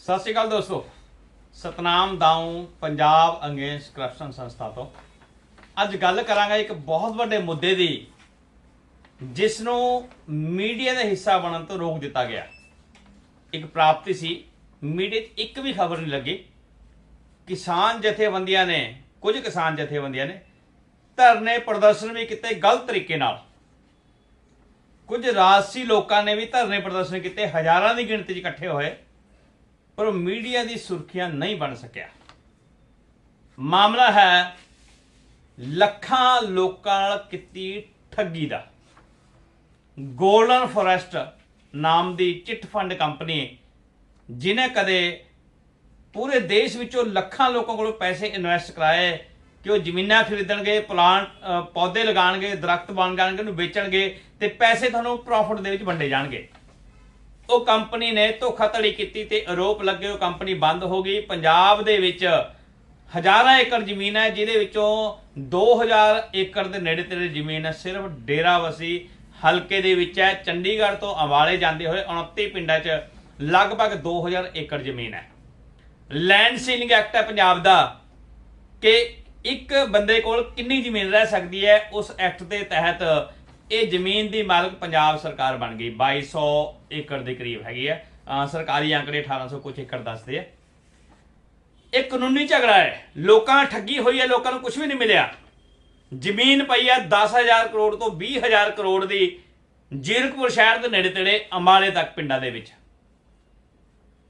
ਸਤਿ ਸ਼੍ਰੀ ਅਕਾਲ ਦੋਸਤੋ। Satnam Dau Punjab against corruption ਸੰਸਥਾ ਤੋਂ। ਅੱਜ ਗੱਲ ਕਰਾਂਗਾ ਇੱਕ ਬਹੁਤ ਵੱਡੇ ਮੁੱਦੇ ਦੀ ਜਿਸ ਨੂੰ ਮੀਡੀਆ ਦਾ ਹਿੱਸਾ ਬਣਨ ਤੋਂ ਰੋਕ ਦਿੱਤਾ ਗਿਆ। ਇੱਕ ਪ੍ਰਾਪਤੀ ਸੀ, ਮੀਡੀਆ 'ਚ ਇੱਕ ਵੀ ਖਬਰ ਨਹੀਂ ਲੱਗੀ। ਕਿਸਾਨ ਜਥੇਬੰਦੀਆਂ ਨੇ, ਕੁਝ ਕਿਸਾਨ ਜਥੇਬੰਦੀਆਂ ਨੇ, ਧਰਨੇ ਪ੍ਰਦਰਸ਼ਨ ਵੀ ਕੀਤੇ ਗਲਤ ਤਰੀਕੇ ਨਾਲ। ਕੁਝ ਰਾਜਸੀ ਲੋਕਾਂ ਨੇ ਵੀ ਧਰਨੇ ਪ੍ਰਦਰਸ਼ਨ ਕੀਤੇ, ਹਜ਼ਾਰਾਂ ਦੀ ਗਿਣਤੀ 'ਚ ਇਕੱਠੇ ਹੋਏ। ਪਰ ਉਹ ਮੀਡੀਆ ਦੀ ਸੁਰਖੀਆਂ ਨਹੀਂ ਬਣ ਸਕਿਆ। ਮਾਮਲਾ ਹੈ ਲੱਖਾਂ ਲੋਕਾਂ ਨਾਲ ਕੀਤੀ ਠੱਗੀ ਦਾ। ਗੋਲਡਨ ਫੋਰੈਸਟ ਨਾਮ ਦੀ ਚਿੱਟ ਫੰਡ ਕੰਪਨੀ ਜਿਨੇ ਕਦੇ ਪੂਰੇ ਦੇਸ਼ ਵਿੱਚੋਂ ਲੱਖਾਂ ਲੋਕਾਂ ਕੋਲੋਂ ਪੈਸੇ ਇਨਵੈਸਟ ਕਰਾਏ ਕਿ ਉਹ ਜ਼ਮੀਨਾਂ ਖਰੀਦਣਗੇ, ਪਲਾਂਟ ਪੌਦੇ ਲਗਾਣਗੇ, ਦਰਖਤ ਬਣ ਜਾਣਗੇ, ਉਹਨੂੰ ਵੇਚਣਗੇ ਤੇ ਪੈਸੇ ਤੁਹਾਨੂੰ ਪ੍ਰੋਫਿਟ ਦੇ ਵਿੱਚ ਵੰਡੇ ਜਾਣਗੇ। ਉਹ ਕੰਪਨੀ ਨੇ ਧੋਖਾਧੜੀ ਕੀਤੀ ਤੇ ਆਰੋਪ ਲੱਗੇ ਉਹ ਕੰਪਨੀ ਬੰਦ ਹੋ ਗਈ। ਪੰਜਾਬ ਦੇ ਵਿੱਚ ਹਜ਼ਾਰਾਂ ਏਕੜ ਜ਼ਮੀਨ ਹੈ, ਜਿਹਦੇ ਵਿੱਚੋਂ 2000 ਏਕੜ ਦੇ ਨੇੜੇ ਤੇੜੇ ਜ਼ਮੀਨ ਹੈ, ਸਿਰਫ ਡੇਰਾਵਸੀ ਹਲਕੇ ਦੇ ਵਿੱਚ ਹੈ। ਚੰਡੀਗੜ੍ਹ ਤੋਂ ਅੰਬਾਲੇ ਜਾਂਦੇ ਹੋਏ 29 ਪਿੰਡਾਂ 'ਚ ਲਗਭਗ 2000 ਏਕੜ ਜ਼ਮੀਨ ਹੈ। ਲੈਂਡ ਸੀਲਿੰਗ ਐਕਟ ਹੈ ਪੰਜਾਬ ਦਾ, ਕਿ ਇੱਕ ਬੰਦੇ ਕੋਲ ਕਿੰਨੀ ਜ਼ਮੀਨ ਰਹਿ ਸਕਦੀ ਹੈ, ਉਸ ਐਕਟ ਦੇ ਤਹਿਤ ਇਹ ਜ਼ਮੀਨ ਦੀ ਮਾਲਕ ਪੰਜਾਬ ਸਰਕਾਰ ਬਣ ਗਈ। 2200 ਏਕੜ ਦੇ ਕਰੀਬ ਹੈਗੀ ਹੈ। ਸਰਕਾਰੀ ਅੰਕੜੇ 1800 ਕੁਝ ਏਕੜ ਦੱਸਦੇ ਆ। ਇਹ ਕਾਨੂੰਨੀ ਝਗੜਾ ਹੈ। ਲੋਕਾਂ ਠੱਗੀ ਹੋਈ ਹੈ, ਲੋਕਾਂ ਨੂੰ ਕੁਝ ਵੀ ਨਹੀਂ ਮਿਲਿਆ। ਜ਼ਮੀਨ ਪਈ ਹੈ 10000 ਕਰੋੜ ਤੋਂ 20000 ਕਰੋੜ ਦੀ ਜੀਰਕਪੁਰ ਸ਼ਹਿਰ ਦੇ ਨੇੜੇ ਤੇੜੇ ਅੰਬਾਲੇ ਤੱਕ ਪਿੰਡਾਂ ਦੇ ਵਿੱਚ।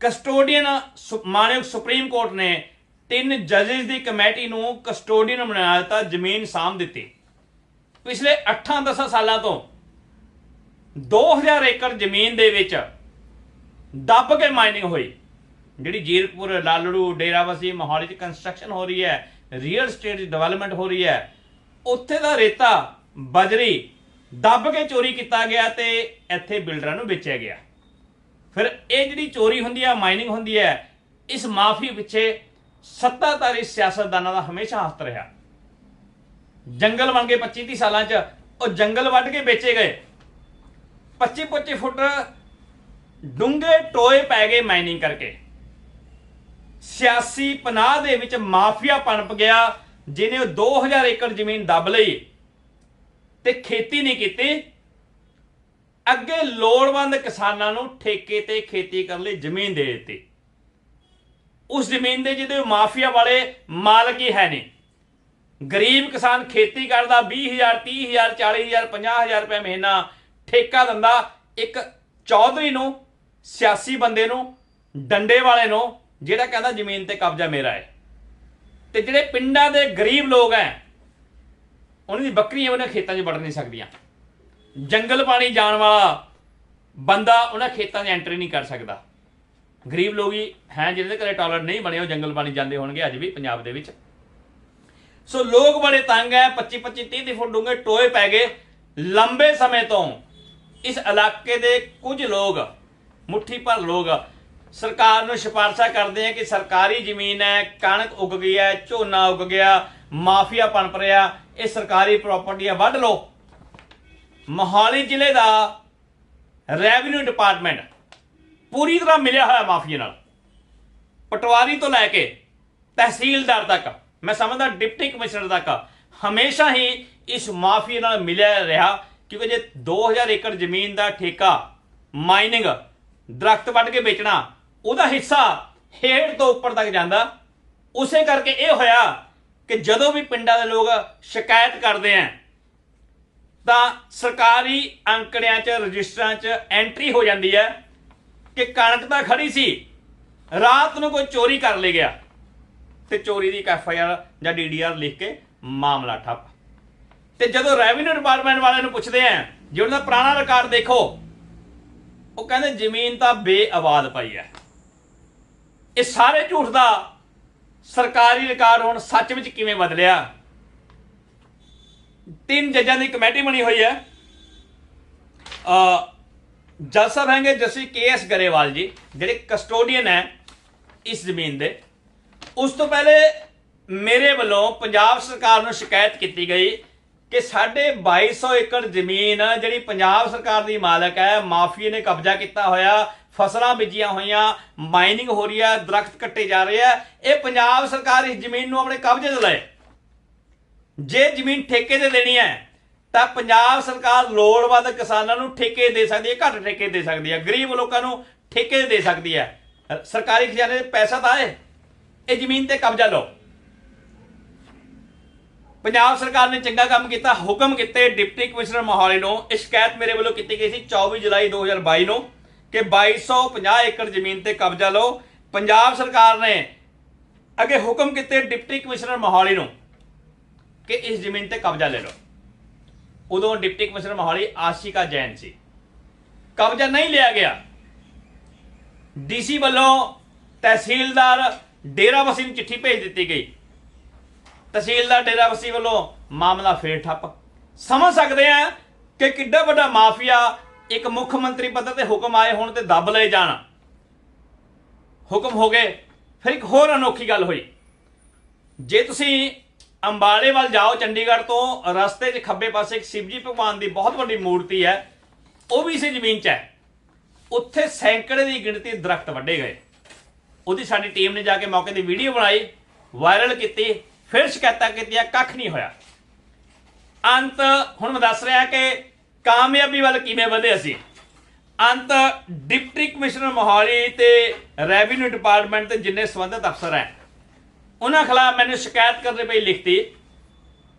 ਕਸਟੋਡੀਅਨ ਸੁ- ਮਾਨਯੋਗ ਸੁਪਰੀਮ ਕੋਰਟ ਨੇ ਤਿੰਨ ਜੱਜਸ ਦੀ ਕਮੇਟੀ ਨੂੰ ਕਸਟੋਡੀਅਨ ਬਣਾ ਦਿੱਤਾ, ਜ਼ਮੀਨ ਸਾਂਭ ਦਿੱਤੀ। ਪਿਛਲੇ 8-10 ਸਾਲਾਂ ਤੋਂ 2000 ਏਕੜ ਜ਼ਮੀਨ ਦੇ ਵਿੱਚ ਦੱਬ ਕੇ ਮਾਈਨਿੰਗ ਹੋਈ। ਜਿਹੜੀ ਜੀਰਕਪੁਰ, ਲਾਲੜੂ, ਡੇਰਾਬੱਸੀ ਮੋਹਾਲੀ 'ਚ ਕੰਸਟਰਕਸ਼ਨ ਹੋ ਰਹੀ ਹੈ ਰੀਅਲ ਸਟੇਟ ਡਿਵੈਲਪਮੈਂਟ ਹੋ ਰਹੀ ਹੈ, ਉੱਥੇ ਦਾ ਰੇਤਾ, ਬਜਰੀ ਦੱਬ ਕੇ ਚੋਰੀ ਕੀਤਾ ਗਿਆ ਤੇ ਇੱਥੇ ਬਿਲਡਰਾਂ ਨੂੰ ਵੇਚਿਆ ਗਿਆ। ਫਿਰ ਇਹ ਜਿਹੜੀ ਚੋਰੀ ਹੁੰਦੀ ਹੈ ਮਾਈਨਿੰਗ ਹੁੰਦੀ ਹੈ, ਇਸ ਮਾਫੀ ਪਿੱਛੇ ਸੱਤਾਧਾਰੀ ਸਿਆਸਤਦਾਨਾਂ ਦਾ ਹਮੇਸ਼ਾ ਹੱਥ ਰਿਹਾ। ਜੰਗਲ ਬਣ ਗਏ 25 30 ਸਾਲਾਂ 'ਚ, ਉਹ ਜੰਗਲ ਵੱਢ ਕੇ ਵੇਚੇ ਗਏ। 25 25 ਫੁੱਟ ਡੂੰਘੇ ਟੋਏ ਪੈ ਗਏ ਮਾਈਨਿੰਗ ਕਰਕੇ। ਸਿਆਸੀ ਪਨਾਹ ਦੇ ਵਿੱਚ ਮਾਫੀਆ ਪਣਪ ਗਿਆ, ਜਿਹਨੇ ਉਹ 2000 ਏਕੜ ਜ਼ਮੀਨ ਦੱਬ ਲਈ ਤੇ ਖੇਤੀ ਨਹੀਂ ਕੀਤੀ। ਅੱਗੇ ਲੋੜਵੰਦ ਕਿਸਾਨਾਂ ਨੂੰ ਠੇਕੇ ਤੇ ਖੇਤੀ ਕਰਨ ਲਈ ਜ਼ਮੀਨ ਦੇ ਦਿੱਤੀ। ਉਸ ਜ਼ਮੀਨ ਦੇ ਜਿਹਦੇ ਮਾਫੀਆ ਵਾਲੇ ਮਾਲਕ ਹੀ ਹੈ ਨਹੀਂ। ਗਰੀਬ ਕਿਸਾਨ ਖੇਤੀ ਕਰਦਾ 20000 30000 40000 50000 ਰੁਪਏ ਮਹੀਨਾ ਠੇਕਾ ਦਿੰਦਾ, ਇੱਕ ਚੌਧਰੀ ਨੂੰ, ਸਿਆਸੀ ਬੰਦੇ ਨੂੰ, ਡੰਡੇ ਵਾਲੇ ਨੂੰ, ਜਿਹੜਾ ਕਹਿੰਦਾ ਜ਼ਮੀਨ ਤੇ ਕਬਜ਼ਾ ਮੇਰਾ ਹੈ। ਤੇ ਜਿਹੜੇ ਪਿੰਡਾਂ ਦੇ ਗਰੀਬ ਲੋਕ ਐ, ਉਹਨਾਂ ਦੀ ਬੱਕਰੀਆਂ ਉਹਨਾਂ ਖੇਤਾਂ 'ਚ ਵੜ ਨਹੀਂ ਸਕਦੀਆਂ। ਜੰਗਲ ਪਾਣੀ ਜਾਣ ਵਾਲਾ ਬੰਦਾ ਉਹਨਾਂ ਖੇਤਾਂ 'ਚ ਐਂਟਰੀ ਨਹੀਂ ਕਰ ਸਕਦਾ। ਗਰੀਬ ਲੋਕ ਹੀ ਹੈ, ਜਿਹਦੇ ਘਰੇ ਟਾਇਲਟ ਨਹੀਂ ਬਣੇ, ਉਹ ਜੰਗਲ ਪਾਣੀ ਜਾਂਦੇ ਹੋਣਗੇ, ਅੱਜ ਵੀ ਪੰਜਾਬ ਦੇ ਵਿੱਚ। ਸੋ ਲੋਕ ਬੜੇ ਤੰਗ ਹੈ 25 25 30 30 ਫੁੱਟ ਡੂੰਘੇ ਟੋਏ ਪੈ ਗਏ ਲੰਬੇ ਸਮੇਂ ਤੋਂ। ਇਸ ਇਲਾਕੇ ਦੇ ਕੁਝ ਲੋਕ, ਮੁੱਠੀ ਭਰ ਲੋਕ, ਸਰਕਾਰ ਨੂੰ ਸਿਫਾਰਸ਼ਾਂ ਕਰਦੇ ਆ ਕਿ ਸਰਕਾਰੀ ਜ਼ਮੀਨ ਹੈ ਕਣਕ ਉੱਗ ਗਈ ਹੈ ਝੋਨਾ ਉੱਗ ਗਿਆ, ਮਾਫੀਆ ਪਣਪ ਰਿਹਾ ਇਹ ਸਰਕਾਰੀ ਪ੍ਰਾਪਰਟੀ ਹੈ ਵੱਢ ਲਓ। ਮੋਹਾਲੀ ਜ਼ਿਲ੍ਹੇ ਦਾ ਰੈਵਨਿਊ ਡਿਪਾਰਟਮੈਂਟ ਪੂਰੀ ਤਰ੍ਹਾਂ ਮਿਲਿਆ ਹੋਇਆ ਮਾਫੀਆ ਨਾਲ। ਪਟਵਾਰੀ ਤੋਂ ਲੈ ਕੇ ਤਹਿਸੀਲਦਾਰ ਤੱਕ ਮੈਂ ਸਮਝਦਾ ਡਿਪਟੀ ਕਮਿਸ਼ਨਰ ਤੱਕ ਹਮੇਸ਼ਾ ਹੀ ਇਸ ਮਾਫੀ ਨਾਲ ਮਿਲਿਆ ਰਿਹਾ, ਕਿਉਂਕਿ ਜੇ 2000 ਏਕੜ ਜ਼ਮੀਨ ਦਾ ਠੇਕਾ, ਮਾਈਨਿੰਗ, ਦਰਖਤ ਵੱਢ ਕੇ ਵੇਚਣਾ, ਉਹਦਾ ਹਿੱਸਾ ਹੇਠ ਤੋਂ ਉੱਪਰ ਤੱਕ ਜਾਂਦਾ। ਉਸੇ ਕਰਕੇ ਇਹ ਹੋਇਆ ਕਿ ਜਦੋਂ ਵੀ ਪਿੰਡਾਂ ਦੇ ਲੋਕ ਸ਼ਿਕਾਇਤ ਕਰਦੇ ਆ, ਤਾਂ ਸਰਕਾਰੀ ਅੰਕੜਿਆਂ 'ਚ, ਰਜਿਸਟਰਾਂ 'ਚ ਐਂਟਰੀ ਹੋ ਜਾਂਦੀ ਹੈ ਕਿ ਕਣਕ ਤਾਂ ਖੜੀ ਸੀ, ਰਾਤ ਨੂੰ ਕੋਈ ਚੋਰੀ ਕਰ ਲੈ ਗਿਆ। ਤੇ ਚੋਰੀ ਦੀ ਇੱਕ ਐਫ ਆਈ ਆਰ ਜਾਂ ਡੀ ਡੀ ਆਰ ਲਿਖ ਕੇ ਮਾਮਲਾ ਠੱਪ। ਤੇ ਜਦੋਂ ਰੈਵਨਿਊ ਡਿਪਾਰਟਮੈਂਟ ਵਾਲਿਆਂ ਨੂੰ ਪੁੱਛਦੇ ਆ, ਜੇ ਉਹਨਾਂ ਦਾ ਪੁਰਾਣਾ ਰਿਕਾਰਡ ਦੇਖੋ, ਉਹ ਕਹਿੰਦੇ ਜ਼ਮੀਨ ਤਾਂ ਬੇਆਬਾਦ ਪਈ ਹੈ। ਇਹ ਸਾਰੇ ਝੂਠ ਦਾ ਸਰਕਾਰੀ ਰਿਕਾਰਡ ਹੁਣ ਸੱਚ ਵਿੱਚ ਕਿਵੇਂ ਬਦਲਿਆ? ਤਿੰਨ ਜੱਜਾਂ ਦੀ ਕਮੇਟੀ ਬਣੀ ਹੋਈ ਹੈ। ਅ ਜੱਜ ਸਾਹਿਬ ਹੈਗੇ ਜਸੀ ਕੇ ਐਸ ਗਰੇਵਾਲ ਜੀ, ਜਿਹੜੇ ਕਸਟੋਡੀਅਨ ਹੈ ਇਸ ਜ਼ਮੀਨ ਦੇ। ਉਸ ਤੋਂ ਪਹਿਲੇ ਮੇਰੇ ਵੱਲੋਂ ਪੰਜਾਬ ਸਰਕਾਰ ਨੂੰ ਸ਼ਿਕਾਇਤ ਕੀਤੀ ਗਈ ਕਿ ਸਾਡੇ 2200 ਏਕੜ ਜ਼ਮੀਨ ਜਿਹੜੀ ਪੰਜਾਬ ਸਰਕਾਰ ਦੀ ਮਾਲਕ ਹੈ, ਮਾਫੀਏ ਨੇ ਕਬਜ਼ਾ ਕੀਤਾ ਹੋਇਆ, ਫਸਲਾਂ ਬੀਜੀਆਂ ਹੋਈਆਂ, ਮਾਈਨਿੰਗ ਹੋ ਰਹੀ ਹੈ, ਦਰਖਤ ਕੱਟੇ ਜਾ ਰਹੇ ਆ ਇਹ ਪੰਜਾਬ ਸਰਕਾਰ ਇਸ ਜ਼ਮੀਨ ਨੂੰ ਆਪਣੇ ਕਬਜ਼ੇ 'ਚ ਲਏ। ਜੇ ਜ਼ਮੀਨ ਠੇਕੇ ਤੇ ਦੇਣੀ ਹੈ, ਤਾਂ ਪੰਜਾਬ ਸਰਕਾਰ ਲੋੜਵੰਦ ਕਿਸਾਨਾਂ ਨੂੰ ਠੇਕੇ ਦੇ ਸਕਦੀ ਹੈ, ਘੱਟ ਠੇਕੇ ਦੇ ਸਕਦੀ ਹੈ, ਗਰੀਬ ਲੋਕਾਂ ਨੂੰ ਠੇਕੇ ਦੇ ਸਕਦੀ ਹੈ। ਸਰਕਾਰੀ ਖਜ਼ਾਨੇ 'ਚ ਪੈਸਾ ਤਾਂ ਹੈ ਇਹ ਜ਼ਮੀਨ ਤੇ ਕਬਜ਼ਾ ਲਓ। ਪੰਜਾਬ ਸਰਕਾਰ ਨੇ ਚੰਗਾ ਕੰਮ ਕੀਤਾ, ਹੁਕਮ ਕੀਤੇ ਡਿਪਟੀ ਕਮਿਸ਼ਨਰ ਮੋਹਾਲੀ ਨੂੰ। ਇਹ ਸ਼ਿਕਾਇਤ ਮੇਰੇ ਵੱਲੋਂ ਕੀਤੀ ਗਈ ਸੀ 24 ਜੁਲਾਈ 2022 ਨੂੰ ਕਿ 2250 ਏਕੜ ਜ਼ਮੀਨ ਤੇ ਕਬਜ਼ਾ ਲਓ। ਪੰਜਾਬ ਸਰਕਾਰ ਨੇ ਅੱਗੇ ਹੁਕਮ ਕੀਤੇ ਡਿਪਟੀ ਕਮਿਸ਼ਨਰ ਮੋਹਾਲੀ ਨੂੰ ਕਿ ਇਸ ਜ਼ਮੀਨ ਤੇ ਕਬਜ਼ਾ ਲੈ ਲਓ। ਉਦੋਂ ਡਿਪਟੀ ਕਮਿਸ਼ਨਰ ਮੋਹਾਲੀ ਆਸ਼ਿਕਾ ਜੈਨ ਸੀ। ਕਬਜ਼ਾ ਨਹੀਂ ਲਿਆ ਗਿਆ। ਡੀਸੀ ਵੱਲੋਂ ਤਹਿਸੀਲਦਾਰ ਡੇਰਾਬੱਸੀ ਨੂੰ ਚਿੱਠੀ ਭੇਜ ਦਿੱਤੀ ਗਈ। ਤਹਿਸੀਲਦਾਰ ਡੇਰਾਬੱਸੀ ਵੱਲੋਂ ਮਾਮਲਾ ਫੇਰ ਠੱਪ। ਸਮਝ ਸਕਦੇ ਆ ਕਿ ਕਿੱਡਾ ਵੱਡਾ ਮਾਫੀਆ ਇੱਕ ਮੁੱਖ ਮੰਤਰੀ ਪਦ ਤੇ ਹੁਕਮ ਆਏ ਹੋਣ ਤੇ ਦੱਬ ਲਏ ਜਾਣ। ਹੁਕਮ ਹੋ ਗਏ, ਫਿਰ ਇੱਕ ਹੋਰ ਅਨੋਖੀ ਗੱਲ ਹੋਈ। ਜੇ ਤੁਸੀਂ ਅੰਬਾਲੇ ਵੱਲ ਜਾਓ, ਚੰਡੀਗੜ੍ਹ ਤੋਂ ਰਸਤੇ 'ਚ ਖੱਬੇ ਪਾਸੇ ਇੱਕ ਸ਼ਿਵਜੀ ਭਗਵਾਨ ਦੀ ਬਹੁਤ ਵੱਡੀ ਮੂਰਤੀ ਹੈ, ਉਹ ਵੀ ਇਸੇ ਜ਼ਮੀਨ 'ਚ ਹੈ। ਉੱਥੇ ਸੈਂਕੜੇ ਦੀ ਗਿਣਤੀ ਦਰਖਤ ਵੱਢੇ ਗਏ। ਉਹਦੀ ਸਾਡੀ ਟੀਮ ਨੇ ਜਾ ਕੇ ਮੌਕੇ ਦੀ ਵੀਡੀਓ ਬਣਾਈ, ਵਾਇਰਲ ਕੀਤੀ, ਫਿਰ ਸ਼ਿਕਾਇਤਾਂ ਕੀਤੀਆਂ, ਕੱਖ ਨਹੀਂ ਹੋਇਆ। ਅੰਤ, ਹੁਣ ਮੈਂ ਦੱਸ ਰਿਹਾ ਕਿ ਕਾਮਯਾਬੀ ਵੱਲ ਕਿਵੇਂ ਵਧੇ ਅਸੀਂ? ਅੰਤ, ਡਿਪਟੀ ਕਮਿਸ਼ਨਰ ਮੋਹਾਲੀ ਤੇ ਰੈਵਨਿਊ ਡਿਪਾਰਟਮੈਂਟ ਤੇ ਜਿੰਨੇ ਸੰਬੰਧਿਤ ਅਫਸਰ ਹੈ, ਉਹਨਾਂ ਖਿਲਾਫ ਮੈਨੂੰ ਸ਼ਿਕਾਇਤ ਕਰਨੀ ਪਈ ਲਿਖਤੀ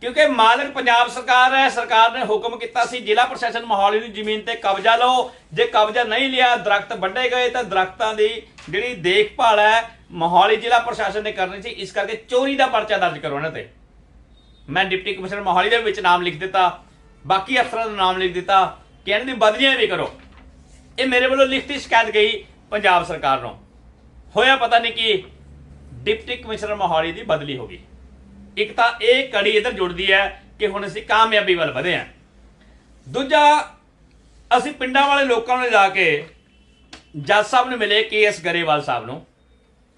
ਕਿਉਂਕਿ ਮਾਲਕ ਪੰਜਾਬ ਸਰਕਾਰ ਹੈ, ਸਰਕਾਰ ਨੇ ਹੁਕਮ ਕੀਤਾ ਸੀ, ਜ਼ਿਲ੍ਹਾ ਪ੍ਰਸ਼ਾਸਨ ਮੋਹਾਲੀ ਨੂੰ ਜ਼ਮੀਨ ਤੇ ਕਬਜ਼ਾ ਲਓ। ਜੇ ਕਬਜ਼ਾ ਨਹੀਂ ਲਿਆ, ਦਰਖਤ ਵੱਢੇ ਗਏ, ਤਾਂ ਦਰਖਤਾਂ ਦੀ ਜਿਹੜੀ ਦੇਖਭਾਲ ਹੈ, ਮੋਹਾਲੀ ਜ਼ਿਲ੍ਹਾ ਪ੍ਰਸ਼ਾਸਨ ਨੇ ਕਰਨੀ ਸੀ। ਇਸ ਕਰਕੇ ਚੋਰੀ ਦਾ ਪਰਚਾ ਦਰਜ ਕਰੋ ਇਹਨਾਂ ਤੇ। ਮੈਂ ਡਿਪਟੀ ਕਮਿਸ਼ਨਰ ਮੋਹਾਲੀ ਦੇ ਵਿੱਚ ਨਾਮ ਲਿਖ ਦਿੱਤਾ। ਬਾਕੀ ਅਫਸਰਾਂ ਦਾ ਨਾਮ ਲਿਖ ਦਿੱਤਾ। ਕਿ ਇਹਨਾਂ ਦੀ ਬਦਲੀਆਂ ਵੀ ਕਰੋ। ਇਹ ਮੇਰੇ ਵੱਲੋਂ ਲਿਖਤੀ ਸ਼ਿਕਾਇਤ ਗਈ ਪੰਜਾਬ ਸਰਕਾਰ ਨੂੰ। ਹੋਇਆ ਪਤਾ ਨਹੀਂ ਕਿ ਡਿਪਟੀ ਕਮਿਸ਼ਨਰ ਮੋਹਾਲੀ ਦੀ ਬਦਲੀ ਹੋ ਗਈ। ਇੱਕ ਤਾਂ ਇਹ ਕੜੀ ਇਧਰ ਜੁੜਦੀ ਹੈ ਕਿ ਹੁਣ ਅਸੀਂ ਕਾਮਯਾਬੀ ਵੱਲ ਵਧੇ ਹਾਂ। ਦੂਜਾ, ਅਸੀਂ ਪਿੰਡਾਂ ਵਾਲੇ ਲੋਕਾਂ ਨੂੰ ਜਾ ਕੇ ਜੱਜ ਸਾਹਿਬ ਨੂੰ ਮਿਲੇ, ਕੇ ਕੇਐਸ ਗਰੇਵਾਲ ਸਾਹਿਬ ਨੂੰ।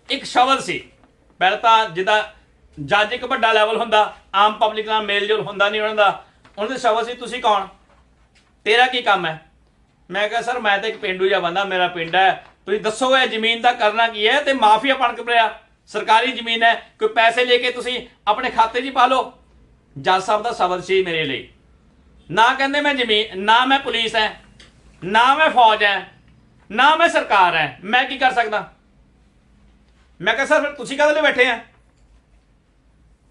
ਇੱਕ ਸ਼ਬਦ ਸੀ, ਪਹਿਲਾਂ ਤਾਂ ਜਿੱਦਾਂ ਜੱਜ ਇੱਕ ਵੱਡਾ ਲੈਵਲ ਹੁੰਦਾ, ਆਮ ਪਬਲਿਕ ਨਾਲ ਮੇਲ ਜੋਲ ਹੁੰਦਾ ਨਹੀਂ ਉਹਨਾਂ ਦਾ। ਉਹਨਾਂ ਦੇ ਸ਼ਬਦ ਸੀ, ਤੁਸੀਂ ਕੌਣ? ਤੇਰਾ ਕੀ ਕੰਮ ਹੈ? ਮੈਂ ਕਿਹਾ, ਸਰ, ਮੈਂ ਤਾਂ ਇੱਕ ਪਿੰਡੂ ਜਿਹਾ ਬੰਦਾ, ਮੇਰਾ ਪਿੰਡ ਹੈ। ਤੁਸੀਂ ਦੱਸੋ, ਇਹ ਜ਼ਮੀਨ ਦਾ ਕਰਨਾ ਕੀ ਹੈ? ਤੇ ਮਾਫੀਆ ਪਣਕ ਪਿਆ। ਸਰਕਾਰੀ ਜ਼ਮੀਨ ਹੈ, ਕੋਈ ਪੈਸੇ ਲੈ ਕੇ ਤੁਸੀਂ ਆਪਣੇ ਖਾਤੇ 'ਚ ਹੀ ਪਾ ਲਓ। ਜੱਜ ਸਾਹਿਬ ਦਾ ਸ਼ਬਦ ਸੀ ਮੇਰੇ ਲਈ। ਨਾ ਕਹਿੰਦੇ ਮੈਂ ਜ਼ਮੀਨ, ਨਾ ਮੈਂ ਪੁਲਿਸ ਹੈ, ਨਾ ਮੈਂ ਫੌਜ ਹੈ, ਨਾ ਮੈਂ ਸਰਕਾਰ ਹੈ, ਮੈਂ ਕੀ ਕਰ ਸਕਦਾ? ਮੈਂ ਕਿਹਾ, ਸਰ, ਫਿਰ ਤੁਸੀਂ ਕਦੇ ਲਈ ਬੈਠੇ ਆ?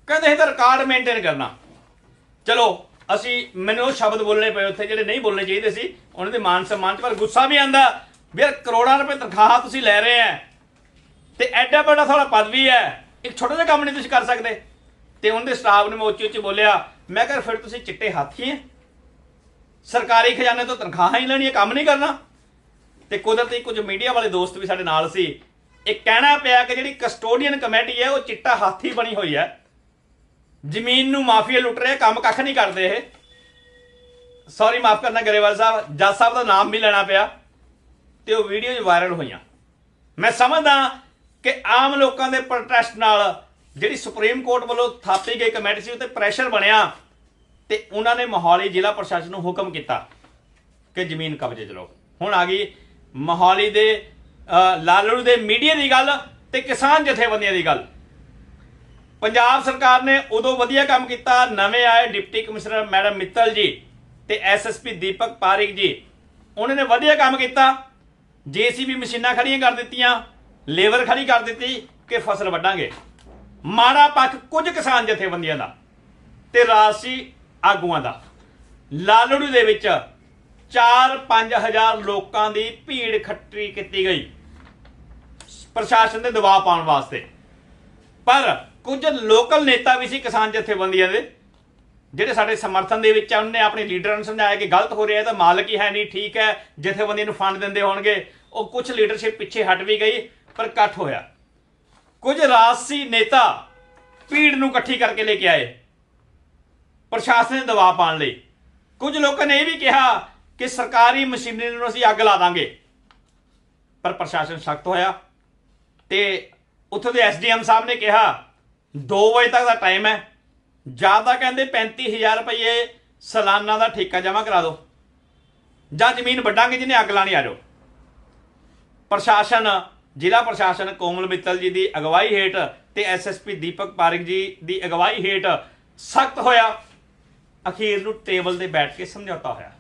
ਕਹਿੰਦੇ ਇਹ ਤਾਂ ਰਿਕਾਰਡ ਮੇਨਟੇਨ ਕਰਨਾ। ਚਲੋ, ਅਸੀਂ, ਮੈਨੂੰ ਉਹ ਸ਼ਬਦ ਬੋਲਣੇ ਪਏ ਉੱਥੇ, ਜਿਹੜੇ ਨਹੀਂ ਬੋਲਣੇ ਚਾਹੀਦੇ ਸੀ, ਉਹਨਾਂ ਦੇ ਮਾਨ ਸਨਮਾਨ 'ਚ, ਪਰ ਗੁੱਸਾ ਵੀ ਆਂਦਾ ਵੀ ਕਰੋੜਾਂ ਰੁਪਏ ਤਨਖਾਹ ਤੁਸੀਂ ਲੈ ਰਹੇ ਆ। ਤੇ ਐਡਾ ਵੱਡਾ ਤੁਹਾਡਾ ਪਦਵੀ ਹੈ। ਇੱਕ ਛੋਟਾ ਜਿਹਾ ਕੰਮ ਨਹੀਂ ਤੁਸੀਂ ਕਰ ਸਕਦੇ। ਤੇ ਉਹਨਾਂ ਦੇ ਸਟਾਫ ਨੇ ਮੈਂ ਉੱਚੀ ਬੋਲਿਆ, ਮੈਂ ਕਿਹਾ ਫਿਰ ਤੁਸੀਂ ਚਿੱਟੇ ਹਾਥੀ ਹੈ ਸਰਕਾਰੀ ਖਜ਼ਾਨੇ ਤੋਂ ਤਨਖਾਹਾਂ ਹੀ ਲੈਣੀਆਂ, ਕੰਮ ਨਹੀਂ ਕਰਨਾ। ਤੇ ਕੁਦਰਤੀ ਕੁਝ ਮੀਡੀਆ ਵਾਲੇ ਦੋਸਤ ਵੀ ਸਾਡੇ ਨਾਲ ਸੀ। ਇਹ ਕਹਿਣਾ ਪਿਆ ਕਿ ਜਿਹੜੀ ਕਸਟੋਡੀਅਨ ਕਮੇਟੀ ਹੈ, ਉਹ ਚਿੱਟਾ ਹਾਥੀ ਬਣੀ ਹੋਈ ਹੈ। ਜ਼ਮੀਨ ਨੂੰ ਮਾਫੀਆ ਲੁੱਟ ਰਹੇ, ਕੰਮ ਕੱਖ ਨਹੀਂ ਕਰਦੇ ਇਹ। ਸੌਰੀ ਮਾਫ ਕਰਨਾ ਗਰੇਵਾਲ ਸਾਹਿਬ, ਜੱਜ ਸਾਹਿਬ ਦਾ ਨਾਮ ਵੀ ਲੈਣਾ ਪਿਆ। ਤੇ ਉਹ ਵੀਡੀਓ ਵਾਇਰਲ ਹੋਈਆਂ। ਮੈਂ ਸਮਝਦਾ ਕਿ ਆਮ ਲੋਕਾਂ ਦੇ ਪ੍ਰੋਟੈਸਟ ਨਾਲ ਜਿਹੜੀ ਸੁਪਰੀਮ ਕੋਰਟ ਵੱਲੋਂ ਥਾਪੀ ਗਈ ਕਮੇਟੀ ਸੀ ਉੱਤੇ ਪ੍ਰੈਸ਼ਰ ਬਣਿਆ ਤੇ ਉਹਨਾਂ ਨੇ ਮੋਹਾਲੀ ਜ਼ਿਲ੍ਹਾ ਪ੍ਰਸ਼ਾਸਨ ਨੂੰ ਹੁਕਮ ਕੀਤਾ ਕਿ ਜ਼ਮੀਨ ਕਬਜ਼ੇ 'ਚ ਲਓ। ਹੁਣ ਆ ਗਈ ਮੋਹਾਲੀ ਦੇ ਅ, ਲਾਲੜੂ ਦੇ ਮੀਡੀਆ ਦੀ ਗੱਲ ਤੇ ਕਿਸਾਨ ਜਥੇਬੰਦੀਆਂ ਦੀ ਗੱਲ। ਪੰਜਾਬ ਸਰਕਾਰ ਨੇ ਉਦੋਂ ਵਧੀਆ ਕੰਮ ਕੀਤਾ ਨਵੇਂ ਆਏ ਡਿਪਟੀ ਕਮਿਸ਼ਨਰ ਮੈਡਮ ਮਿੱਤਲ ਜੀ ਤੇ ਐਸਐਸਪੀ ਦੀਪਕ ਪਾਰਿਕ ਜੀ। ਉਹਨਾਂ ਨੇ ਵਧੀਆ ਕੰਮ ਕੀਤਾ ਜੀਸੀਬੀ ਮਸ਼ੀਨਾਂ ਖੜੀਆਂ ਕਰ ਦਿੱਤੀਆਂ ਲੇਬਰ ਖੜੀ ਕਰ ਦਿੱਤੀ ਕਿ ਫਸਲ ਵੱਢਾਂਗੇ। ਮਾੜਾ ਪੱਖ ਕੁਝ ਕਿਸਾਨ ਜਥੇਬੰਦੀਆਂ ਦਾ ਤੇ ਰਾਸ਼ੀ ਆਗੂਆਂ ਦਾ। ਲਾਲੜੂ ਦੇ ਵਿੱਚ 4-5000 ਲੋਕਾਂ ਦੀ ਭੀੜ ਇਕੱਠੀ ਕੀਤੀ ਗਈ। ਪ੍ਰਸ਼ਾਸਨ ਦੇ ਦਬਾਅ ਪਾਉਣ ਵਾਸਤੇ। ਪਰ ਕੁਝ ਲੋਕਲ ਨੇਤਾ ਵੀ ਸੀ ਕਿਸਾਨ ਜਥੇਬੰਦੀਆਂ ਦੇ, ਜਿਹੜੇ ਸਾਡੇ ਸਮਰਥਨ ਦੇ ਵਿੱਚ ਆ, ਉਹਨੇ ਆਪਣੇ ਲੀਡਰਾਂ ਨੂੰ ਸਮਝਾਇਆ ਕਿ ਗਲਤ ਹੋ ਰਿਹਾ ਹੈ, ਤਾਂ ਮਾਲਕ ਹੀ ਹੈ ਨਹੀਂ, ਠੀਕ ਹੈ, ਜਥੇਬੰਦੀਆਂ ਨੂੰ ਫੰਡ ਦਿੰਦੇ ਹੋਣਗੇ। ਉਹ ਕੁਝ ਲੀਡਰਸ਼ਿਪ ਪਿੱਛੇ ਹਟ ਵੀ ਗਈ। ਪਰ ਇਕੱਠ ਹੋਇਆ। ਕੁਝ ਰਾਜਸੀ ਨੇਤਾ ਭੀੜ ਨੂੰ ਇਕੱਠੀ ਕਰਕੇ ਲੈ ਕੇ ਆਏ। ਪ੍ਰਸ਼ਾਸਨ ਦੇ ਦਬਾਅ ਪਾਉਣ ਲਈ। ਕੁਝ ਲੋਕਾਂ ਨੇ ਇਹ ਵੀ ਕਿਹਾ ਕਿ ਸਰਕਾਰੀ ਮਸ਼ੀਨਰੀ ਨੂੰ ਅਸੀਂ ਅੱਗ ਲਾ ਦਾਂਗੇ। ਪਰ ਪ੍ਰਸ਼ਾਸਨ ਸਖਤ ਹੋਇਆ ਤੇ ਉੱਥੋਂ ਦੇ ਐਸਡੀਐਮ ਸਾਹਿਬ ਨੇ ਕਿਹਾ 2 ਵਜੇ ਤੱਕ ਦਾ ਟਾਈਮ ਹੈ। ਜ਼ਿਆਦਾ ਕਹਿੰਦੇ 35000 ਰੁਪਏ ਸਾਲਾਨਾ ਦਾ ਠੇਕਾ ਜਮ੍ਹਾਂ ਕਰਾ ਦਿਓ। ਜਾਂ ਜ਼ਮੀਨ ਵੱਡਾਂਗੇ ਜਿਹਨੇ ਅੱਗ ਲਾਣੀ ਆ ਜਾਓ। ਪ੍ਰਸ਼ਾਸਨ ਜ਼ਿਲ੍ਹਾ ਪ੍ਰਸ਼ਾਸਨ ਕੋਮਲ ਮਿੱਤਲ ਜੀ ਦੀ ਅਗਵਾਈ ਹੇਠ ਤੇ ਐਸਐਸਪੀ ਦੀਪਕ ਪਾਰਿਕ ਜੀ ਦੀ ਅਗਵਾਈ ਹੇਠ ਸਖਤ ਹੋਇਆ। ਅਖੀਰ ਨੂੰ ਟੇਬਲ ਤੇ ਬੈਠ ਕੇ ਸਮਝੌਤਾ ਹੋਇਆ।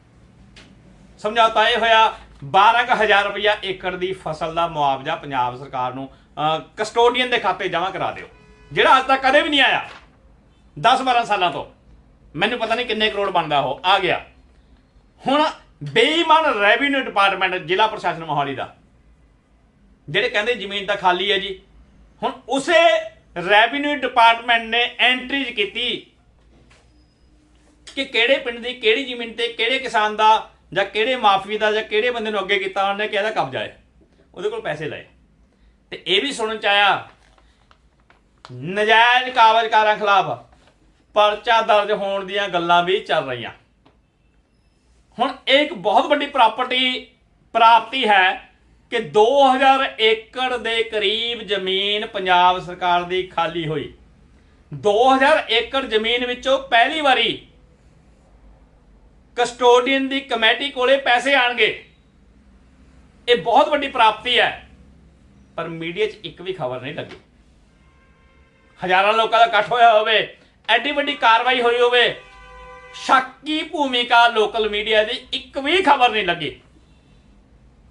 ਸਮਝੌਤਾ ਇਹ ਹੋਇਆ 12000 ਰੁਪਇਆ ਏਕੜ ਦੀ ਫਸਲ ਦਾ ਮੁਆਵਜ਼ਾ ਪੰਜਾਬ ਸਰਕਾਰ ਨੂੰ ਕਸਟੋਡੀਅਨ ਦੇ ਖਾਤੇ ਜਮ੍ਹਾਂ ਕਰਾ ਦਿਓ। ਜਿਹੜਾ ਅੱਜ ਤੱਕ ਕਦੇ ਵੀ ਨਹੀਂ ਆਇਆ 10-12 ਸਾਲਾਂ ਤੋਂ, ਮੈਨੂੰ ਪਤਾ ਨਹੀਂ ਕਿੰਨੇ ਕਰੋੜ ਬਣਦਾ ਉਹ, ਆ ਗਿਆ। ਹੁਣ ਬੇਈਮਾਨ ਰੈਵਨਿਊ ਡਿਪਾਰਟਮੈਂਟ ਜ਼ਿਲ੍ਹਾ ਪ੍ਰਸ਼ਾਸਨ ਮੋਹਾਲੀ ਦਾ ਜਿਹੜੇ ਕਹਿੰਦੇ ਜ਼ਮੀਨ ਤਾਂ ਖਾਲੀ ਹੈ ਜੀ। ਹੁਣ ਉਸੇ ਰੈਵਨਿਊ ਡਿਪਾਰਟਮੈਂਟ ਨੇ ਐਂਟਰੀ ਕੀਤੀ ਕਿ ਕਿਹੜੇ ਪਿੰਡ ਦੀ ਕਿਹੜੀ ਜ਼ਮੀਨ ਤੇ ਕਿਹੜੇ ਕਿਸਾਨ ਦਾ ਜਾਂ ਕਿਹੜੇ ਮਾਫੀ ਦਾ ਜਾਂ ਕਿਹੜੇ ਬੰਦੇ ਨੂੰ ਅੱਗੇ ਕੀਤਾ ਉਹਨੇ ਕਿਹਦਾ ਕਬਜ਼ਾ ਹੈ। ਉਹਦੇ ਕੋਲ ਪੈਸੇ ਲਏ। ਤੇ ਇਹ ਵੀ ਸੁਣਨ ਚ ਆਇਆ, ਨਜਾਇਜ਼ ਕਾਬਜ਼ਕਾਰਾਂ ਖਿਲਾਫ ਪਰਚਾ ਦਰਜ ਹੋਣ ਦੀਆਂ ਗੱਲਾਂ ਵੀ ਚੱਲ ਰਹੀਆਂ। ਹੁਣ ਇਹ ਇੱਕ ਬਹੁਤ ਵੱਡੀ ਪ੍ਰਾਪਰਟੀ ਪ੍ਰਾਪਤੀ ਹੈ ਕਿ 2000 ਏਕੜ ਦੇ ਕਰੀਬ ਜ਼ਮੀਨ ਪੰਜਾਬ ਸਰਕਾਰ ਦੀ ਖਾਲੀ ਹੋਈ। 2000 ਏਕੜ ਜ਼ਮੀਨ ਵਿੱਚੋਂ ਪਹਿਲੀ ਵਾਰੀ ਕਸਟੋਡੀਅਨ ਦੀ ਕਮੇਟੀ ਕੋਲੇ ਪੈਸੇ ਆਣਗੇ। ਇਹ ਬਹੁਤ ਵੱਡੀ ਪ੍ਰਾਪਤੀ ਹੈ, ਪਰ ਮੀਡੀਆ 'ਚ ਇੱਕ ਵੀ ਖਬਰ ਨਹੀਂ ਲੱਗੀ। ਹਜ਼ਾਰਾਂ ਲੋਕਾਂ ਦਾ ਇਕੱਠ ਹੋਇਆ ਹੋਵੇ, ਐਡੀ ਵੱਡੀ ਕਾਰਵਾਈ ਹੋਈ ਹੋਵੇ, ਸ਼ੱਕੀ ਭੂਮਿਕਾ ਲੋਕਲ ਮੀਡੀਆ ਦੀ ਇੱਕ ਵੀ ਖਬਰ ਨਹੀਂ ਲੱਗੀ।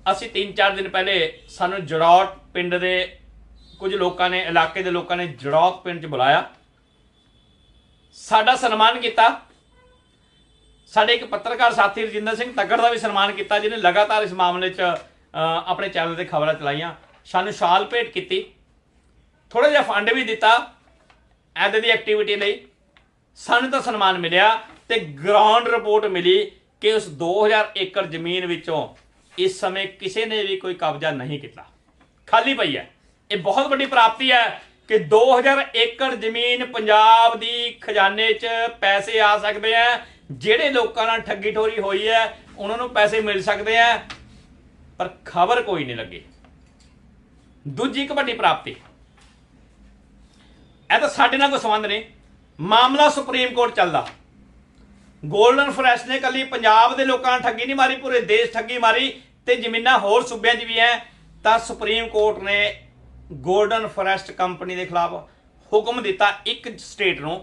ਅਸੀਂ 3-4 ਦਿਨ ਪਹਿਲੇ ਸਾਨੂੰ ਜੜੌਟ ਪਿੰਡ ਦੇ ਕੁਝ ਲੋਕਾਂ ਨੇ, ਇਲਾਕੇ ਦੇ ਲੋਕਾਂ ਨੇ ਜੜੌਤ ਪਿੰਡ 'ਚ ਬੁਲਾਇਆ। ਸਾਡਾ ਸਨਮਾਨ ਕੀਤਾ। ਸਾਡੇ ਇੱਕ ਪੱਤਰਕਾਰ ਸਾਥੀ ਰਜਿੰਦਰ ਸਿੰਘ ਤੱਗੜ ਦਾ ਵੀ ਸਨਮਾਨ ਕੀਤਾ, ਜਿਹਨੇ ਲਗਾਤਾਰ ਇਸ ਮਾਮਲੇ 'ਚ ਆਪਣੇ ਚੈਨਲ ਤੇ ਖਬਰਾਂ ਚਲਾਈਆਂ। ਸਾਨੂੰ ਸ਼ਾਲ ਭੇਟ ਕੀਤੀ। ਥੋੜਾ ਜਿਹਾ ਫੰਡ ਵੀ ਦਿੱਤਾ ਐਦ ਦੀ ਐਕਟੀਵਿਟੀ ਲਈ। ਸਾਨੂੰ ਤਾਂ ਸਨਮਾਨ ਮਿਲਿਆ ਤੇ ਗਰਾਊਂਡ ਰਿਪੋਰਟ ਮਿਲੀ ਕਿ ਉਸ 2000 ਏਕੜ ਜ਼ਮੀਨ ਵਿੱਚੋਂ ਇਸ ਸਮੇਂ ਕਿਸੇ ਨੇ ਵੀ ਕੋਈ ਕਬਜ਼ਾ ਨਹੀਂ ਕੀਤਾ। ਖਾਲੀ ਪਈ ਹੈ। ਇਹ ਬਹੁਤ ਵੱਡੀ ਪ੍ਰਾਪਤੀ ਹੈ ਕਿ 2000 ਏਕੜ ਜ਼ਮੀਨ ਪੰਜਾਬ ਦੀ ਖਜ਼ਾਨੇ 'ਚ ਪੈਸੇ ਆ ਸਕਦੇ ਆ, ਜਿਹੜੇ ਲੋਕਾਂ ਨਾਲ ਠੱਗੀ ਠੋਰੀ ਹੋਈ ਹੈ, ਉਹਨਾਂ ਨੂੰ ਪੈਸੇ ਮਿਲ ਸਕਦੇ ਆ, ਪਰ ਖਬਰ ਕੋਈ ਨਹੀਂ ਲੱਗੀ। ਦੂਜੀ ਇੱਕ ਵੱਡੀ ਪ੍ਰਾਪਤੀ। ਇਹ ਤਾਂ ਸਾਡੇ ਨਾਲ ਕੋਈ ਸੰਬੰਧ ਨਹੀਂ। ਮਾਮਲਾ ਸੁਪਰੀਮ ਕੋਰਟ ਚੱਲਦਾ। ਗੋਲਡਨ ਫਰੈਸ਼ ਨੇ ਕੱਲੀ ਪੰਜਾਬ ਦੇ ਲੋਕਾਂ ਨਾਲ ਠੱਗੀ ਨਹੀਂ ਮਾਰੀ, ਪੂਰੇ ਦੇਸ਼ ਠੱਗੀ ਮਾਰੀ। ਤੇ ਜ਼ਮੀਨਾਂ ਹੋਰ ਸੂਬਿਆਂ 'ਚ ਵੀ ਐ, ਤਾਂ ਸੁਪਰੀਮ ਕੋਰਟ ਨੇ ਗੋਲਡਨ ਫੋਰੈਸਟ ਕੰਪਨੀ ਦੇ ਖਿਲਾਫ ਹੁਕਮ ਦਿੱਤਾ ਇੱਕ ਸਟੇਟ ਨੂੰ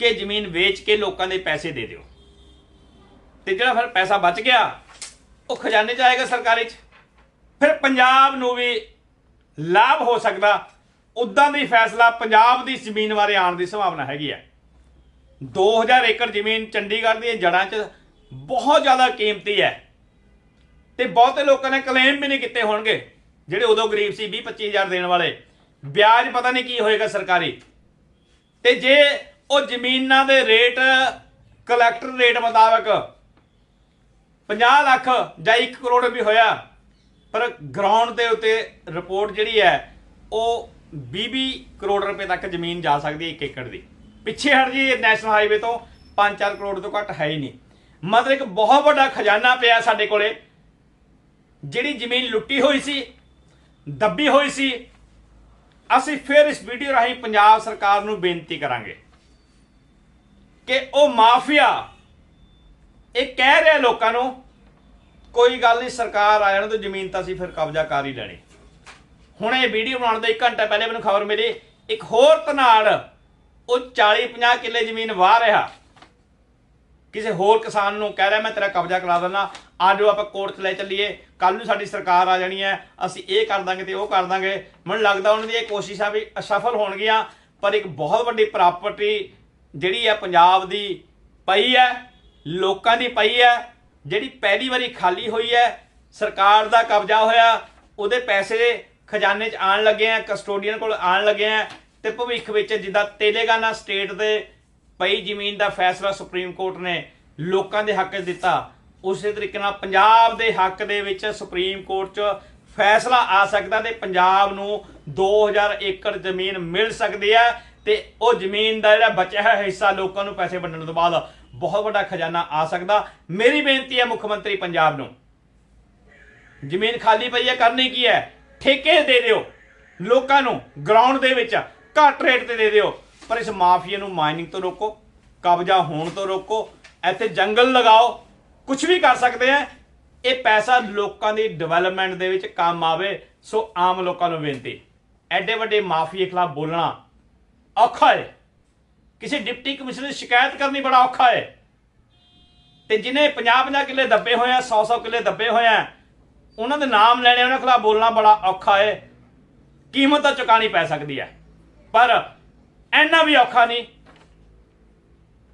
ਕਿ ਜ਼ਮੀਨ ਵੇਚ ਕੇ ਲੋਕਾਂ ਦੇ ਪੈਸੇ ਦੇ ਦਿਓ। ਤੇ ਜਿਹੜਾ ਫਿਰ ਪੈਸਾ ਬਚ ਗਿਆ, ਉਹ ਖਜ਼ਾਨੇ 'ਚ ਆਏਗਾ ਸਰਕਾਰੀ 'ਚ। ਫਿਰ ਪੰਜਾਬ ਨੂੰ ਵੀ ਲਾਭ ਹੋ ਸਕਦਾ, ਉਦਾਂ ਦੀ ਫੈਸਲਾ ਪੰਜਾਬ ਦੀ ਜ਼ਮੀਨ ਬਾਰੇ ਆਉਣ ਦੀ ਸੰਭਾਵਨਾ ਹੈਗੀ ਹੈ 2000 ਏਕੜ ਜ਼ਮੀਨ ਚੰਡੀਗੜ੍ਹ ਦੀਆਂ ਜੜ੍ਹਾਂ 'ਚ ਬਹੁਤ ਜ਼ਿਆਦਾ ਕੀਮਤੀ ਹੈ ਤੇ ਬਹੁਤੇ ਲੋਕਾਂ ਨੇ ਕਲੇਮ ਵੀ ਨਹੀਂ ਕੀਤੇ ਹੋਣਗੇ, ਜਿਹੜੇ ਉਦੋਂ ਗਰੀਬ ਸੀ 20 25000 ਦੇਣ ਵਾਲੇ। ਵਿਆਜ ਪਤਾ ਨਹੀਂ ਕੀ ਹੋਏਗਾ ਸਰਕਾਰੀ। ਤੇ ਜੇ ਉਹ ਜ਼ਮੀਨਾਂ ਦੇ ਰੇਟ ਕਲੈਕਟਰ ਰੇਟ ਮੁਤਾਬਕ 50 ਲੱਖ ਜਾਂ 1 ਕਰੋੜ ਵੀ ਹੋਇਆ, ਪਰ ਗਰਾਊਂਡ ਦੇ ਉੱਤੇ ਰਿਪੋਰਟ ਜਿਹੜੀ ਹੈ, ਉਹ 20 ਕਰੋੜ ਰੁਪਏ ਤੱਕ ਜ਼ਮੀਨ ਜਾ ਸਕਦੀ ਹੈ 1 ਏਕੜ ਦੀ। ਪਿੱਛੇ ਹਟ ਜੀ ਨੈਸ਼ਨਲ ਹਾਈਵੇ ਤੋਂ 5-4 ਕਰੋੜ ਤੋਂ ਘੱਟ ਹੈ ਹੀ ਨਹੀਂ। ਮਤਲਬ ਇੱਕ ਬਹੁਤ ਵੱਡਾ ਖਜ਼ਾਨਾ ਪਿਆ ਸਾਡੇ ਕੋਲੇ। ਜਿਹੜੀ ਜ਼ਮੀਨ ਲੁੱਟੀ ਹੋਈ ਸੀ, ਦੱਬੀ ਹੋਈ ਸੀ, ਅਸੀਂ ਫਿਰ ਇਸ ਵੀਡੀਓ ਰਾਹੀਂ ਪੰਜਾਬ ਸਰਕਾਰ ਨੂੰ ਬੇਨਤੀ ਕਰਾਂਗੇ ਕਿ ਉਹ ਮਾਫੀਆ, ਇਹ ਕਹਿ ਰਿਹਾ ਲੋਕਾਂ ਨੂੰ, ਕੋਈ ਗੱਲ ਨਹੀਂ, ਸਰਕਾਰ ਆ ਜਾਣ ਤੋਂ ਜ਼ਮੀਨ ਤਾਂ ਅਸੀਂ ਫਿਰ ਕਬਜ਼ਾ ਕਰ ਹੀ ਲੈਣੀ। ਹੁਣ ਇਹ ਵੀਡੀਓ ਬਣਾਉਣ ਦਾ 1 ਘੰਟਾ ਪਹਿਲੇ ਮੈਨੂੰ ਖਬਰ ਮਿਲੀ, ਇੱਕ ਹੋਰ ਧਨਾੜ, ਉਹ 40 50 ਕਿੱਲੇ ਜ਼ਮੀਨ ਵਾਹ ਰਿਹਾ। ਕਿਸੇ ਹੋਰ ਕਿਸਾਨ ਨੂੰ ਕਹਿ ਰਿਹਾ, ਮੈਂ ਤੇਰਾ ਕਬਜ਼ਾ ਕਰਾ ਦਿੰਦਾ, ਆਜੋ ਆਪਾਂ ਕੋਰਟ 'ਚ ਲੈ ਚੱਲੀਏ। ਕੱਲ ਨੂੰ ਸਾਡੀ ਸਰਕਾਰ ਆ ਜਾਣੀ ਹੈ, ਅਸੀਂ ਇਹ ਕਰ ਦਾਂਗੇ ਤੇ ਉਹ ਕਰ ਦਾਂਗੇ। ਮੈਨੂੰ ਲੱਗਦਾ ਉਹਨਾਂ ਦੀ ਇਹ ਕੋਸ਼ਿਸ਼ਾਂ ਵੀ ਅਸਫਲ ਹੋਣਗੀਆਂ, ਪਰ ਇੱਕ ਬਹੁਤ ਵੱਡੀ ਪ੍ਰਾਪਰਟੀ ਜਿਹੜੀ ਹੈ ਪੰਜਾਬ ਦੀ ਪਈ ਹੈ, ਲੋਕਾਂ ਦੀ ਪਈ ਹੈ, ਜਿਹੜੀ ਪਹਿਲੀ ਵਾਰੀ ਖਾਲੀ ਹੋਈ ਹੈ, ਸਰਕਾਰ ਦਾ ਕਬਜ਼ਾ ਹੋਇਆ, ਉਹਦੇ ਪੈਸੇ ਖਜ਼ਾਨੇ 'ਚ ਆਣ ਲੱਗੇ ਆ, ਕਸਟੋਡੀਅਨ ਕੋਲ ਆਣ ਲੱਗੇ ਆ ਤੇ ਭਵਿੱਖ ਵਿੱਚ ਜਿੱਦਾਂ ਤੇਲੰਗਾਨਾ ਸਟੇਟ ਦੇ ਪਈ ਜ਼ਮੀਨ ਦਾ ਫੈਸਲਾ ਸੁਪਰੀਮ ਕੋਰਟ ਨੇ ਲੋਕਾਂ ਦੇ ਹੱਕ 'ਚ ਦਿੱਤਾ ਉਸੇ ਤਰੀਕੇ ਨਾਲ ਪੰਜਾਬ ਦੇ ਹੱਕ ਦੇ ਵਿੱਚ ਸੁਪਰੀਮ ਕੋਰਟ 'ਚ ਫੈਸਲਾ ਆ ਸਕਦਾ ਤੇ ਪੰਜਾਬ ਨੂੰ 2000 ਏਕੜ ਜ਼ਮੀਨ ਮਿਲ ਸਕਦੀ ਹੈ ਤੇ ਉਹ ਜ਼ਮੀਨ ਦਾ ਜਿਹੜਾ ਬਚਿਆ ਹੋਇਆ ਹਿੱਸਾ ਲੋਕਾਂ ਨੂੰ ਪੈਸੇ ਵੰਡਣ ਤੋਂ ਬਾਅਦ ਬਹੁਤ ਵੱਡਾ ਖਜ਼ਾਨਾ ਆ ਸਕਦਾ। ਮੇਰੀ ਬੇਨਤੀ ਹੈ ਮੁੱਖ ਮੰਤਰੀ ਪੰਜਾਬ ਨੂੰ। ਜ਼ਮੀਨ ਖਾਲੀ ਪਈ ਹੈ, ਕਰਨੀ ਕੀ ਹੈ? ਠੇਕੇ ਦੇ ਦਿਓ। ਲੋਕਾਂ ਨੂੰ ਗਰਾਊਂਡ ਦੇ ਵਿੱਚ ਘੱਟ ਰੇਟ ਤੇ ਦੇ ਦਿਓ। ਪਰ ਇਸ ਮਾਫੀਆ ਨੂੰ ਮਾਈਨਿੰਗ ਤੋਂ ਰੋਕੋ, ਕਬਜ਼ਾ ਹੋਣ ਤੋਂ ਰੋਕੋ, ਇੱਥੇ ਜੰਗਲ ਲਗਾਓ। ਕੁਝ ਵੀ ਕਰ ਸਕਦੇ ਆ, ਇਹ ਪੈਸਾ ਲੋਕਾਂ ਦੀ ਡਿਵੈਲਪਮੈਂਟ ਦੇ ਵਿੱਚ ਕੰਮ ਆਵੇ, ਸੋ ਆਮ ਲੋਕਾਂ ਨੂੰ ਬੇਨਤੀ, ਐਡੇ ਵੱਡੇ ਮਾਫੀਏ ਖਿਲਾਫ ਬੋਲਣਾ ਔਖਾ ਹੈ ਕਿਸੇ ਡਿਪਟੀ ਕਮਿਸ਼ਨਰ ਸ਼ਿਕਾਇਤ ਕਰਨੀ ਬੜਾ ਔਖਾ ਹੈ ਤੇ ਜਿਨੇ 50-50 ਕਿੱਲੇ ਦੱਬੇ ਹੋਏ ਆ 100-100 ਕਿੱਲੇ ਦੱਬੇ ਹੋਏ ਆ, ਉਹਨਾਂ ਦੇ ਨਾਮ ਲੈਣੇ, ਉਹਨਾਂ ਖਿਲਾਫ ਬੋਲਣਾ ਬੜਾ ਔਖਾ ਹੈ ਕੀਮਤ ਤਾਂ ਚੁਕਾਣੀ ਪੈ ਸਕਦੀ ਹੈ ਪਰ ਐਨਾ ਵੀ ਔਖਾ ਨਹੀਂ।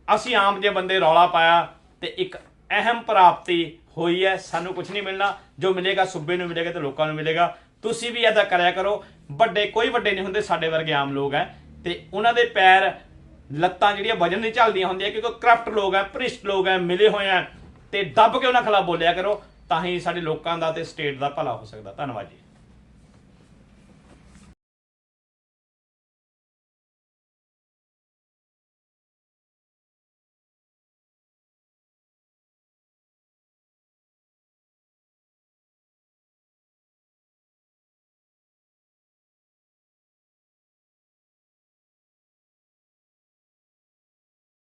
ਅਸੀਂ ਆਮ ਜਿਹੇ ਬੰਦੇ ਰੌਲਾ ਪਾਇਆ ਤੇ ਇੱਕ ਅਹਿਮ ਪ੍ਰਾਪਤੀ ਹੋਈ ਹੈ, ਸਾਨੂੰ ਕੁਝ ਨਹੀਂ ਮਿਲਣਾ। ਜੋ ਮਿਲੇਗਾ ਸੂਬੇ ਨੂੰ ਮਿਲੇਗਾ ਤੇ ਲੋਕਾਂ ਨੂੰ ਮਿਲੇਗਾ। ਤੁਸੀਂ ਵੀ ਇਹਦਾ ਕਰਿਆ ਕਰੋ। ਵੱਡੇ, ਕੋਈ ਵੱਡੇ ਨਹੀਂ ਹੁੰਦੇ, ਸਾਡੇ ਵਰਗੇ ਆਮ ਲੋਕ ਹੈ। ਤੇ ਉਹਨਾਂ ਦੇ ਪੈਰ ਲੱਤਾਂ ਜਿਹੜੀਆਂ ਵਜਨ ਨਹੀਂ ਚੱਲਦੀਆਂ ਹੁੰਦੀਆਂ, ਕਿਉਂਕਿ ਕਰਪਟ ਲੋਕ ਹੈ, ਭ੍ਰਿਸ਼ਟ ਲੋਕ ਹੈ, ਮਿਲੇ ਹੋਏ ਹੈ। ਤੇ ਦੱਬ ਕੇ ਉਹਨਾਂ ਖਿਲਾਫ ਬੋਲਿਆ ਕਰੋ, ਤਾਂ ਹੀ ਸਾਡੇ ਲੋਕਾਂ ਦਾ ਤੇ ਸਟੇਟ ਦਾ ਭਲਾ ਹੋ ਸਕਦਾ। ਧੰਨਵਾਦ ਜੀ।